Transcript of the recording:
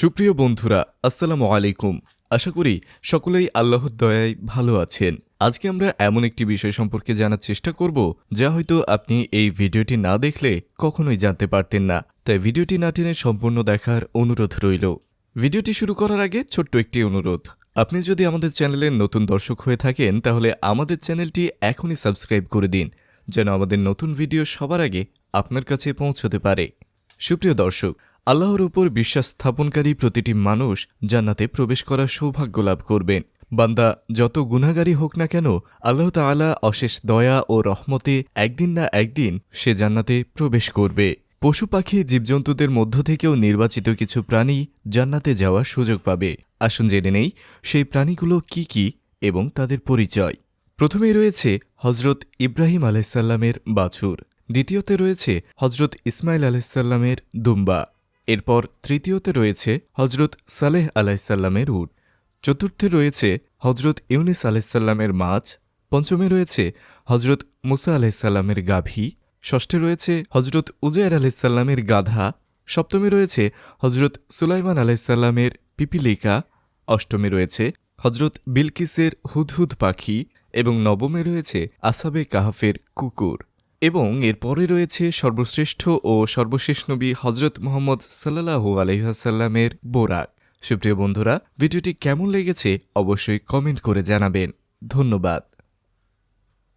সুপ্রিয় বন্ধুরা, আসসালামু আলাইকুম। আশা করি সকলেই আল্লাহর দয়ায় ভালো আছেন। আজকে আমরা এমন একটি বিষয় সম্পর্কে জানার চেষ্টা করব, যা হয়তো আপনি এই ভিডিওটি না দেখলে কখনোই জানতে পারতেন না। তাই ভিডিওটি না টেনে সম্পূর্ণ দেখার অনুরোধ রইল। ভিডিওটি শুরু করার আগে ছোট্ট একটি অনুরোধ। আপনি যদি আমাদের চ্যানেলের নতুন দর্শক হয়ে থাকেন, তাহলে আমাদের চ্যানেলটি এখনই সাবস্ক্রাইব করে দিন, যেন আমাদের নতুন ভিডিও সবার আগে আপনার কাছে পৌঁছতে পারে। সুপ্রিয় দর্শক আল্লাহর উপর বিশ্বাস স্থাপনকারী প্রতিটি মানুষ জান্নাতে প্রবেশ করার সৌভাগ্য লাভ করবেন। বান্দা, যত গুণাগারী হোক না কেন, আল্লাহ তাআলা অশেষ দয়া ও রহমতে একদিন না একদিন সে জান্নাতে প্রবেশ করবে। পশু পাখি, জীবজন্তুদের মধ্য থেকেও নির্বাচিত কিছু প্রাণী জান্নাতে যাওয়ার সুযোগ পাবে। আসুন জেনে নেই, সেই প্রাণীগুলো কি কি এবং তাদের পরিচয়। প্রথমেই রয়েছে হজরত ইব্রাহিম আলাইসাল্লামের বাছুর। দ্বিতীয়তে রয়েছে হজরত ইসমাইল আলাইসাল্লামের দুম্বা। এরপর তৃতীয়তে রয়েছে হজরত সালেহ আলাইসাল্লামের উট। চতুর্থে রয়েছে হজরত ইউনিস আলাইসাল্লামের মাছ। পঞ্চমে রয়েছে হজরত মুসা আলাইসাল্লামের গাভী। ষষ্ঠে রয়েছে হজরত উজায়ের আলাইসাল্লামের গাধা। সপ্তমে রয়েছে হজরত সুলাইমান আলাইসাল্লামের পিপিলিকা। অষ্টমে রয়েছে হজরত বিলকিসের হুদহুদ পাখি এবং নবমে রয়েছে আসাবে কাহাফের কুকুর। এবং এরপরে রয়েছে সর্বশ্রেষ্ঠ ও সর্বশেষ নবী হজরত মোহাম্মদ সাল্লাহু আলহিহাসাল্লামের বোরাক। সুপ্রিয় বন্ধুরা, ভিডিওটি কেমন লেগেছে অবশ্যই কমেন্ট করে জানাবেন। ধন্যবাদ।